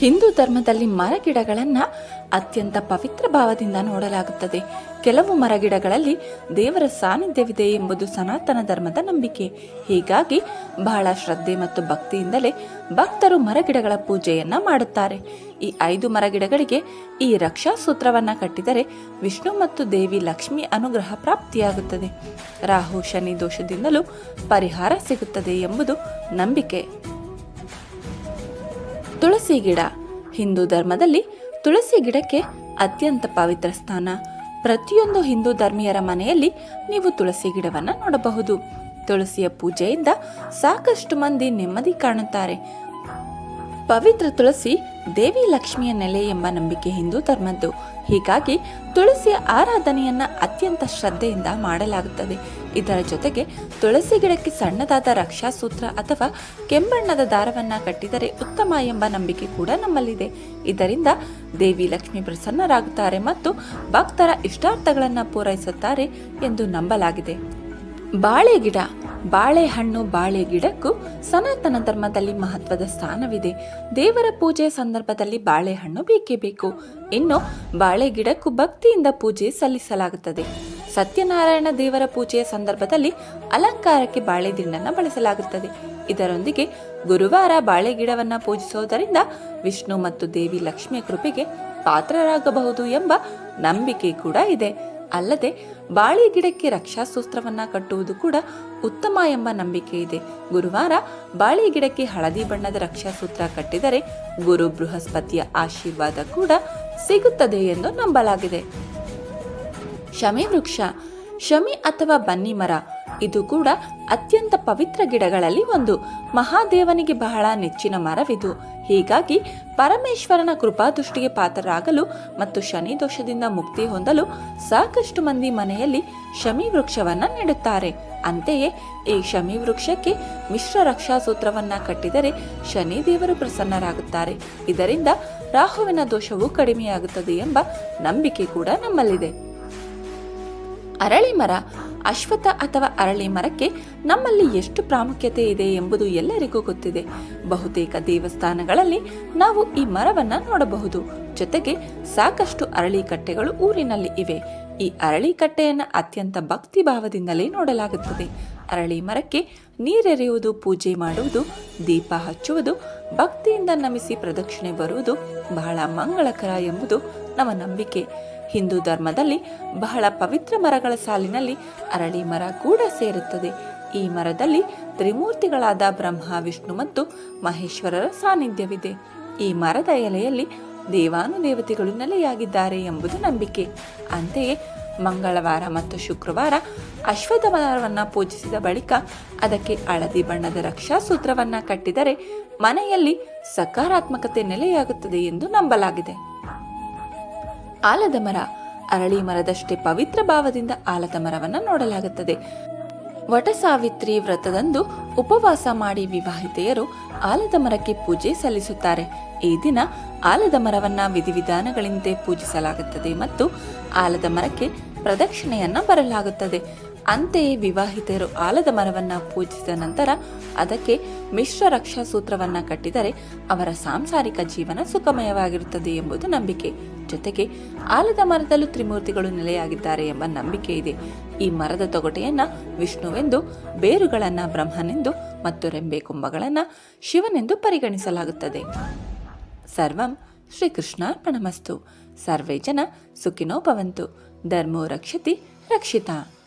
ಹಿಂದೂ ಧರ್ಮದಲ್ಲಿ ಮರಗಿಡಗಳನ್ನು ಅತ್ಯಂತ ಪವಿತ್ರ ಭಾವದಿಂದ ನೋಡಲಾಗುತ್ತದೆ. ಕೆಲವು ಮರಗಿಡಗಳಲ್ಲಿ ದೇವರ ಸಾನ್ನಿಧ್ಯವಿದೆ ಎಂಬುದು ಸನಾತನ ಧರ್ಮದ ನಂಬಿಕೆ. ಹೀಗಾಗಿ ಬಹಳ ಶ್ರದ್ಧೆ ಮತ್ತು ಭಕ್ತಿಯಿಂದಲೇ ಭಕ್ತರು ಮರಗಿಡಗಳ ಪೂಜೆಯನ್ನ ಮಾಡುತ್ತಾರೆ. ಈ ಐದು ಮರಗಿಡಗಳಿಗೆ ಈ ರಕ್ಷಾ ಸೂತ್ರವನ್ನ ಕಟ್ಟಿದರೆ ವಿಷ್ಣು ಮತ್ತು ದೇವಿ ಲಕ್ಷ್ಮಿ ಅನುಗ್ರಹ ಪ್ರಾಪ್ತಿಯಾಗುತ್ತದೆ. ರಾಹು ಶನಿ ದೋಷದಿಂದಲೂ ಪರಿಹಾರ ಸಿಗುತ್ತದೆ ಎಂಬುದು ನಂಬಿಕೆ. ತುಳಸಿ ಗಿಡ. ಹಿಂದೂ ಧರ್ಮದಲ್ಲಿ ತುಳಸಿ ಗಿಡಕ್ಕೆ ಅತ್ಯಂತ ಪವಿತ್ರ ಸ್ಥಾನ. ಪ್ರತಿಯೊಂದು ಹಿಂದೂ ಧರ್ಮೀಯರ ಮನೆಯಲ್ಲಿ ನೀವು ತುಳಸಿ ಗಿಡವನ್ನು ನೋಡಬಹುದು. ತುಳಸಿಯ ಪೂಜೆಯಿಂದ ಸಾಕಷ್ಟು ಮಂದಿ ನೆಮ್ಮದಿ ಕಾಣುತ್ತಾರೆ. ಪವಿತ್ರ ತುಳಸಿ ದೇವಿ ಲಕ್ಷ್ಮಿಯ ನೆಲೆ ಎಂಬ ನಂಬಿಕೆ ಹಿಂದೂ ಧರ್ಮದ್ದು. ಹೀಗಾಗಿ ತುಳಸಿಯ ಆರಾಧನೆಯನ್ನ ಅತ್ಯಂತ ಶ್ರದ್ಧೆಯಿಂದ ಮಾಡಲಾಗುತ್ತದೆ. ಇದರ ಜೊತೆಗೆ ತುಳಸಿ ಗಿಡಕ್ಕೆ ಸಣ್ಣದಾದ ರಕ್ಷಾಸೂತ್ರ ಅಥವಾ ಕೆಂಬಣ್ಣದ ದಾರವನ್ನ ಕಟ್ಟಿದರೆ ಉತ್ತಮ ಎಂಬ ನಂಬಿಕೆ ಕೂಡ ನಮ್ಮಲ್ಲಿದೆ. ಇದರಿಂದ ದೇವಿ ಲಕ್ಷ್ಮಿ ಪ್ರಸನ್ನರಾಗುತ್ತಾರೆ ಮತ್ತು ಭಕ್ತರ ಇಷ್ಟಾರ್ಥಗಳನ್ನು ಪೂರೈಸುತ್ತಾರೆ ಎಂದು ನಂಬಲಾಗಿದೆ. ಬಾಳೆ ಗಿಡ ಬಾಳೆಹಣ್ಣು, ಬಾಳೆ ಗಿಡಕ್ಕೂ ಸನಾತನ ಧರ್ಮದಲ್ಲಿ ಮಹತ್ವದ ಸ್ಥಾನವಿದೆ. ದೇವರ ಪೂಜೆಯ ಸಂದರ್ಭದಲ್ಲಿ ಬಾಳೆಹಣ್ಣು ಬೇಕೇ ಬೇಕು. ಇನ್ನು ಬಾಳೆ ಗಿಡಕ್ಕೂ ಭಕ್ತಿಯಿಂದ ಪೂಜೆ ಸಲ್ಲಿಸಲಾಗುತ್ತದೆ. ಸತ್ಯನಾರಾಯಣ ದೇವರ ಪೂಜೆಯ ಸಂದರ್ಭದಲ್ಲಿ ಅಲಂಕಾರಕ್ಕೆ ಬಾಳೆ ದಿಂಡನ್ನು ಬಳಸಲಾಗುತ್ತದೆ. ಇದರೊಂದಿಗೆ ಗುರುವಾರ ಬಾಳೆ ಗಿಡವನ್ನು ಪೂಜಿಸುವುದರಿಂದ ವಿಷ್ಣು ಮತ್ತು ದೇವಿ ಲಕ್ಷ್ಮಿಯ ಕೃಪೆಗೆ ಪಾತ್ರರಾಗಬಹುದು ಎಂಬ ನಂಬಿಕೆ ಕೂಡ ಇದೆ. ಅಲ್ಲದೆ ಬಾಳೆ ಗಿಡಕ್ಕೆ ರಕ್ಷಾಸೂತ್ರವನ್ನ ಕಟ್ಟುವುದು ಕೂಡ ಉತ್ತಮ ಎಂಬ ನಂಬಿಕೆ ಇದೆ. ಗುರುವಾರ ಬಾಳೆ ಗಿಡಕ್ಕೆ ಹಳದಿ ಬಣ್ಣದ ರಕ್ಷಾಸೂತ್ರ ಕಟ್ಟಿದರೆ ಗುರು ಬೃಹಸ್ಪತಿಯ ಆಶೀರ್ವಾದ ಕೂಡ ಸಿಗುತ್ತದೆ ಎಂದು ನಂಬಲಾಗಿದೆ. ಶಮೆ ವೃಕ್ಷ ಶಮಿ ಅಥವಾ ಬನ್ನಿ ಮರ. ಇದು ಕೂಡ ಅತ್ಯಂತ ಪವಿತ್ರ ಗಿಡಗಳಲ್ಲಿ ಒಂದು. ಮಹಾದೇವನಿಗೆ ಬಹಳ ನೆಚ್ಚಿನ ಮರವಿದು. ಹೀಗಾಗಿ ಪರಮೇಶ್ವರನ ಕೃಪಾದೃಷ್ಟಿಗೆ ಪಾತ್ರರಾಗಲು ಮತ್ತು ಶನಿ ದೋಷದಿಂದ ಮುಕ್ತಿ ಹೊಂದಲು ಸಾಕಷ್ಟು ಮಂದಿ ಮನೆಯಲ್ಲಿ ಶಮಿ ವೃಕ್ಷವನ್ನ ನೆಡುತ್ತಾರೆ. ಅಂತೆಯೇ ಈ ಶಮಿ ವೃಕ್ಷಕ್ಕೆ ಮಿಶ್ರ ರಕ್ಷಾ ಸೂತ್ರವನ್ನ ಕಟ್ಟಿದರೆ ಶನಿ ದೇವರು ಪ್ರಸನ್ನರಾಗುತ್ತಾರೆ. ಇದರಿಂದ ರಾಹುವಿನ ದೋಷವು ಕಡಿಮೆಯಾಗುತ್ತದೆ ಎಂಬ ನಂಬಿಕೆ ಕೂಡ ನಮ್ಮಲ್ಲಿದೆ. ಅರಳಿ ಮರ ಅಶ್ವಥ ಅಥವಾ ಅರಳಿ ಮರಕ್ಕೆ ನಮ್ಮಲ್ಲಿ ಎಷ್ಟು ಪ್ರಾಮುಖ್ಯತೆ ಇದೆ ಎಂಬುದು ಎಲ್ಲರಿಗೂ ಗೊತ್ತಿದೆ. ಬಹುತೇಕ ದೇವಸ್ಥಾನಗಳಲ್ಲಿ ನಾವು ಈ ಮರವನ್ನು ನೋಡಬಹುದು. ಜೊತೆಗೆ ಸಾಕಷ್ಟು ಅರಳಿ ಕಟ್ಟೆಗಳು ಊರಿನಲ್ಲಿ ಇವೆ. ಈ ಅರಳಿ ಕಟ್ಟೆಯನ್ನು ಅತ್ಯಂತ ಭಕ್ತಿ ಭಾವದಿಂದಲೇ ನೋಡಲಾಗುತ್ತದೆ. ಅರಳಿ ಮರಕ್ಕೆ ನೀರೆರೆಯುವುದು, ಪೂಜೆ ಮಾಡುವುದು, ದೀಪ ಹಚ್ಚುವುದು, ಭಕ್ತಿಯಿಂದ ನಮಿಸಿ ಪ್ರದಕ್ಷಿಣೆ ಬರುವುದು ಬಹಳ ಮಂಗಳಕರ ಎಂಬುದು ನಮ್ಮ ನಂಬಿಕೆ. ಹಿಂದೂ ಧರ್ಮದಲ್ಲಿ ಬಹಳ ಪವಿತ್ರ ಮರಗಳ ಸಾಲಿನಲ್ಲಿ ಅರಳಿ ಮರ ಕೂಡ ಸೇರುತ್ತದೆ. ಈ ಮರದಲ್ಲಿ ತ್ರಿಮೂರ್ತಿಗಳಾದ ಬ್ರಹ್ಮ, ವಿಷ್ಣು ಮತ್ತು ಮಹೇಶ್ವರರ ಸಾನ್ನಿಧ್ಯವಿದೆ. ಈ ಮರದ ಎಲೆಯಲ್ಲಿ ದೇವಾನುದೇವತೆಗಳು ನೆಲೆಯಾಗಿದ್ದಾರೆ ಎಂಬುದು ನಂಬಿಕೆ. ಅಂತೆಯೇ ಮಂಗಳವಾರ ಮತ್ತು ಶುಕ್ರವಾರ ಅಶ್ವತ್ಥ ಮರವನ್ನು ಪೂಜಿಸಿದ ಬಳಿಕ ಅದಕ್ಕೆ ಹಳದಿ ಬಣ್ಣದ ರಕ್ಷಾಸೂತ್ರವನ್ನ ಕಟ್ಟಿದರೆ ಮನೆಯಲ್ಲಿ ಸಕಾರಾತ್ಮಕತೆ ನೆಲೆಯಾಗುತ್ತದೆ ಎಂದು ನಂಬಲಾಗಿದೆ. ಆಲದ ಮರ, ಅರಳಿ ಮರದಷ್ಟೇ ಪವಿತ್ರ ಭಾವದಿಂದ ಆಲದ ಮರವನ್ನು ನೋಡಲಾಗುತ್ತದೆ. ವಟಸಾವಿತ್ರಿ ವ್ರತದಂದು ಉಪವಾಸ ಮಾಡಿ ವಿವಾಹಿತೆಯರು ಆಲದ ಮರಕ್ಕೆ ಪೂಜೆ ಸಲ್ಲಿಸುತ್ತಾರೆ. ಈ ದಿನ ಆಲದ ಮರವನ್ನು ವಿಧಿವಿಧಾನಗಳಿಂದ ಪೂಜಿಸಲಾಗುತ್ತದೆ ಮತ್ತು ಆಲದ ಮರಕ್ಕೆ ಪ್ರದಕ್ಷಿಣೆಯನ್ನ ಬರಲಾಗುತ್ತದೆ. ಅಂತೆಯೇ ವಿವಾಹಿತರು ಆಲದ ಮರವನ್ನ ಪೂಜಿಸಿದ ನಂತರ ಅದಕ್ಕೆ ಮಿಶ್ರ ರಕ್ಷಾ ಸೂತ್ರವನ್ನ ಕಟ್ಟಿದರೆ ಅವರ ಸಾಂಸಾರಿಕ ಜೀವನ ಸುಖಮಯವಾಗಿರುತ್ತದೆ ಎಂಬುದು ನಂಬಿಕೆ. ಜೊತೆಗೆ ಆಲದ ಮರದಲ್ಲೂ ತ್ರಿಮೂರ್ತಿಗಳು ನೆಲೆಯಾಗಿದ್ದಾರೆ ಎಂಬ ನಂಬಿಕೆ ಇದೆ. ಈ ಮರದ ತೊಗಟೆಯನ್ನ ವಿಷ್ಣುವೆಂದು, ಬೇರುಗಳನ್ನ ಬ್ರಹ್ಮನೆಂದು ಮತ್ತು ರೆಂಬೆ ಕುಂಭಗಳನ್ನು ಶಿವನೆಂದು ಪರಿಗಣಿಸಲಾಗುತ್ತದೆ. ಸರ್ವಂ ಶ್ರೀಕೃಷ್ಣಾರ್ಪಣಮಸ್ತು. ಸರ್ವೇ ಜನ ಸುಖಿನೋ ಭವಂತು. ಧರ್ಮೋ ರಕ್ಷತಿ ರಕ್ಷಿತಾ.